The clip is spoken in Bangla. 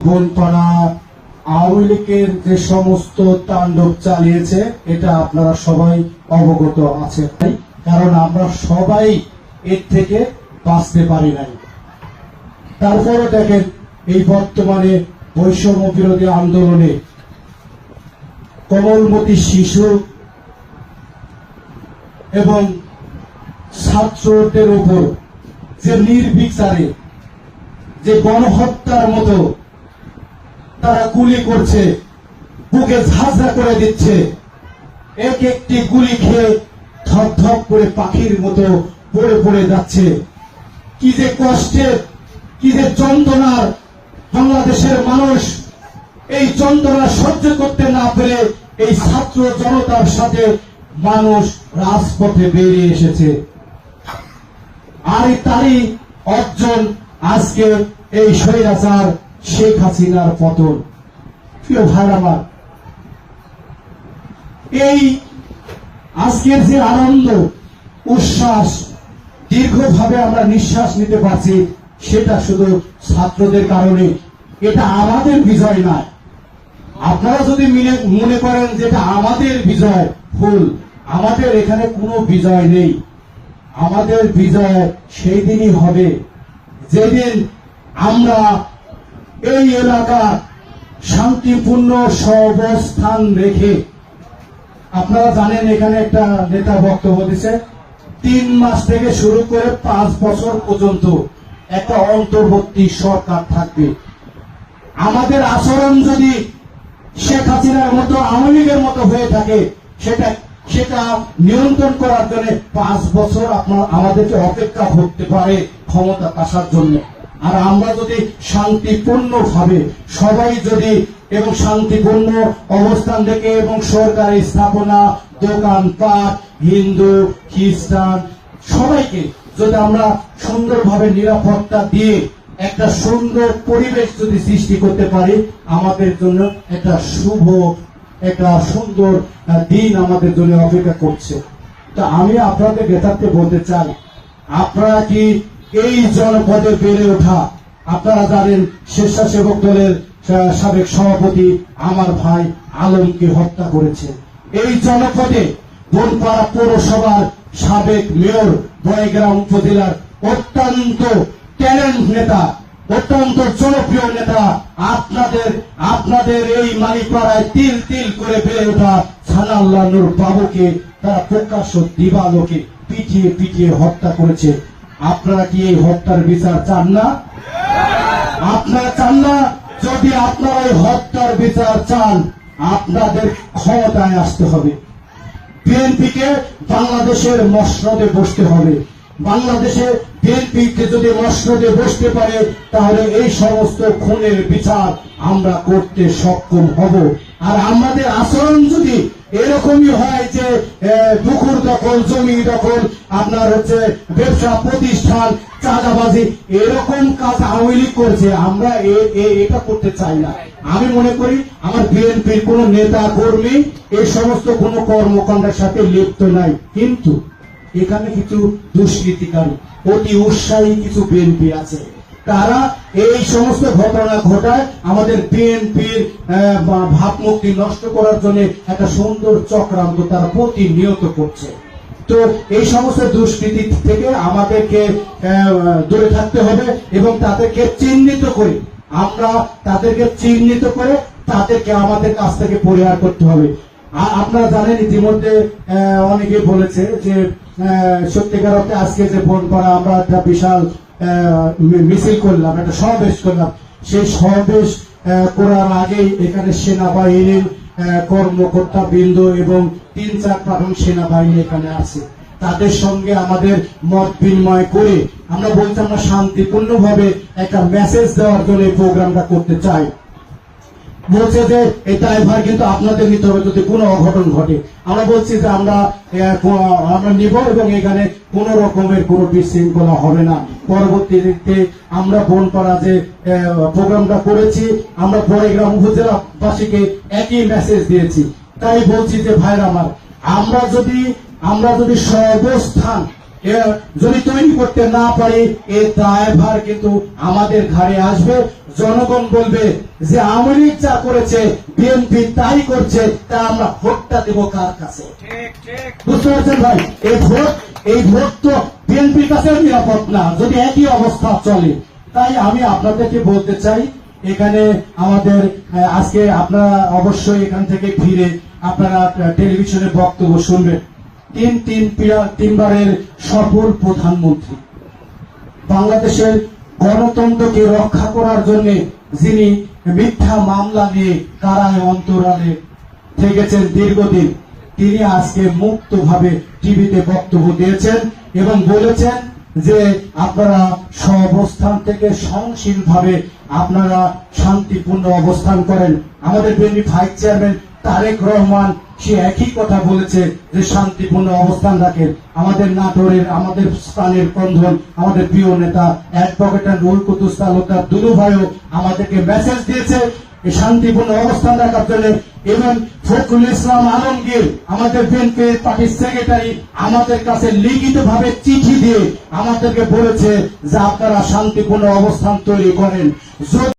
বনপাড়া আওয়ামী লীগের যে সমস্ত তাণ্ডব চালিয়েছে, এটা আপনারা সবাই অবগত আছে কারণ আমরা সবাই এর থেকে বাঁচতে পারি নাই। তারপরে দেখেন, এই বর্তমানে বৈষম্য বিরোধী আন্দোলনে কমলমতি শিশু এবং ছাত্রদের উপর যে নির্বিচারে যে গণহত্যার মতো তারা গুলি করছে, বুকে ঝাঁঝরা করে দিচ্ছে। এক একটি গুলি খেয়ে ধপ ধপ করে পাখির মতো পড়ে পড়ে যাচ্ছে। কি যে কষ্টের কি যে যন্ত্রণার বাংলাদেশের মানুষ এই যন্ত্রণা সহ্য করতে না পেরে এই ছাত্র জনতার সাথে মানুষ রাজপথে বেরিয়ে এসেছে। আর তারই অর্জন আজকে এই স্বৈরাচার শেখ হাসিনার পতন। প্রিয় ভাই, আমার এই আজকের যে আনন্দ, উচ্ছ্বাস, দীর্ঘভাবে আমরা নিঃশ্বাস নিতে পারছি, সেটা শুধু ছাত্রদের কারণে, এটা আমাদের বিজয় নয়। আপনারা যদি মিলে, মনে করেন যে এটা আমাদের বিজয়, ভুল। আমাদের এখানে কোনো বিজয় নেই। আমাদের বিজয় সেই দিনই হবে। যেদিন আমরা এই এলাকা শান্তিপূর্ণ সবস্থান রেখে, আপনারা জানেন এখানে একটা নেতা বক্তব্য দিচ্ছে তিন মাস থেকে শুরু করে পাঁচ বছর পর্যন্ত একটা অন্তর্বর্তী সরকার থাকবে। আমাদের আচরণ যদি শেখ হাসিনার মতো, আওয়ামী লীগের মতো হয়ে থাকে, সেটা সেটা নিয়ন্ত্রণ করার জন্য পাঁচ বছর আপনার, আমাদেরকে অপেক্ষা করতে পারে ক্ষমতা আসার জন্য। আর আমরা যদি শান্তিপূর্ণ ভাবে সবাই যদি এবং শান্তিপূর্ণ অবস্থান থেকে এবং সরকারি স্থাপনা দোকানপাট হিন্দু, খ্রিস্টান, সবাইকে যদি আমরা সুন্দরভাবে নিরাপত্তা দিয়ে একটা সুন্দর পরিবেশ যদি সৃষ্টি করতে পারি, আমাদের জন্য একটা শুভ, একটা সুন্দর দিন আমাদের জন্য অপেক্ষা করছে। তা আমি আপনাদের বেতারতে বলতে চাই, আপনারা কি এই জনপদে বেড়ে ওঠা। আপনারা জানেন, স্বেচ্ছাসেবক দলের সাবেক সভাপতি আমার ভাই আলমকে হত্যা করেছে। এই জনপদে বনপাড়া পৌরসভার সাবেক মেয়র বয়গ্রাম উপজেলার অত্যন্ত ট্যালেন্ট নেতা, অত্যন্ত জনপ্রিয় নেতা, আপনাদের আপনাদের এই মানিকপাড়ায় তিল তিল করে বেড়ে ওঠা সানাল্লাহ নূর বাবুকে তারা প্রকাশ্য দিবালোকে পিটিয়ে পিটিয়ে হত্যা করেছে। আপনারা কি এই হত্যার বিচার চান না? আপনারা চান না? যদি আপনারা এই হত্যার বিচার চান, আপনাদের ক্ষমতায় আসতে হবে। বিএনপিকে বাংলাদেশের মসনদে বসতে হবে। বাংলাদেশে বিএনপিকে যদি মসনদে বসতে পারে, তাহলে এই সমস্ত খুনের বিচার আমরা করতে সক্ষম হব। আর আমাদের আচরণ যদি এরকমই হয় যে পুকুর দখল, জমি দখল, আপনার হচ্ছে ব্যবসা প্রতিষ্ঠান, চাঁদাবাজি, এরকম কাজ আওয়ামী লীগ করছে, আমরা এটা করতে চাই না। আমি মনে করি আমার বিএনপির কোন নেতা কর্মী এই সমস্ত কোন কর্মকাণ্ডের সাথে লিপ্ত নাই। কিন্তু এখানে কিছু দুষ্কৃতিকারী অতি উৎসাহী কিছু বিএনপি আছে। তারা এই সমস্ত ঘটনা ঘটায়, আমাদের বিএনপির ভাবমূর্তি নষ্ট করার জন্য একটা সুন্দর চক্রান্ত তারা প্রতিনিয়ত করছে। তো এই সমস্ত দুষ্কৃতি থেকে আমাদেরকে দূরে থাকতে হবে এবং তাদেরকে চিহ্নিত করে, আমরা তাদেরকে চিহ্নিত করে তাদেরকে আমাদের কাছ থেকে পরিহার করতে হবে। আপনারা জানেন ইতিমধ্যে অনেকে বলেছে যে সত্যিকার অর্থে আজকে যে ফোন করা, আমরা একটা বিশাল মিছিল করলাম, একটা সমাবেশ করলাম। সেই সমাবেশ করার আগেই এখানে সেনাবাহিনীর কর্মকর্তা বৃন্দ এবং তিন চার পাঠান সেনাবাহিনী এখানে আছে। তাদের সঙ্গে আমাদের মত বিনিময় করে আমরা বলছি আমরা শান্তিপূর্ণ ভাবে একটা মেসেজ দেওয়ার জন্য এই প্রোগ্রামটা করতে চাই। বলছে যে এই দায়ভার কিন্তু আপনাদের নিতে হবে যদি কোনো অঘটন ঘটে, আমরা বলছি যে আমরা আমরা নিব এবং এখানে কোন রকমের কোনো বিশৃঙ্খলা হবে না। পরবর্তীতে আমরা বনপাড়া যে প্রোগ্রামটা করেছি, আমরা বড়গ্রাম উপজেলাবাসীকে একই মেসেজ দিয়েছি। তাই বলছি যে ভাইরা আমার, আমরা যদি আমরা যদি সর্বস্থান, এ, যদি তৈরি করতে না পারি এর দায়ভার কিন্তু আমাদের ঘাড়ে আসবে। জনগণ বলবে যে আওয়ামী লীগ যা করেছে বিএনপি তাই করছে তা আমরা ভোটটা দেব কার কাছে? বুঝতে পারছেন ভাই? এই ভোট এই ভোট তো বিএনপির কাছেও নিরাপদ না। যদি একই অবস্থা চলে তাই আমি আপনাদেরকে বলতে চাই এখানে আমাদের আজকে আপনারা অবশ্যই এখান থেকে ফিরে আপনারা টেলিভিশনে বক্তব্য শুনবেন। তিন তিন তিনবারের সফল প্রধানমন্ত্রী। বাংলাদেশের গণতন্ত্রকে রক্ষা করার জন্য যিনি মিথ্যা মামলা নিয়ে কারায় অন্তরালে থেকেছেন দীর্ঘদিন, তিনি আজকে মুক্তভাবে টিভিতে বক্তব্য দিয়েছেন এবং বলেছেন যে আপনারা অবস্থান থেকে সহনশীলভাবে আপনারা শান্তিপূর্ণ অবস্থান করেন। আমাদের BNP vice chairman Tarique Rahman, সে একই কথা বলেছে যে শান্তিপূর্ণ অবস্থান রাখেন। আমাদের নাটোরের, আমাদের স্থানের কন্ধন আমাদের প্রিয় নেতা, অ্যাডভোকেট রুল কুতুস তালুকদার দুলু ভাইও আমাদেরকে মেসেজ দিয়েছে শান্তিপূর্ণ অবস্থান রাখার জন্য এবং ফখরুল ইসলাম আলমগীর, আমাদের বিএনপি পার্টির সেক্রেটারি আমাদের কাছে লিখিত ভাবে চিঠি দিয়ে আমাদেরকে বলেছে যে আপনারা শান্তিপূর্ণ অবস্থান তৈরি করেন।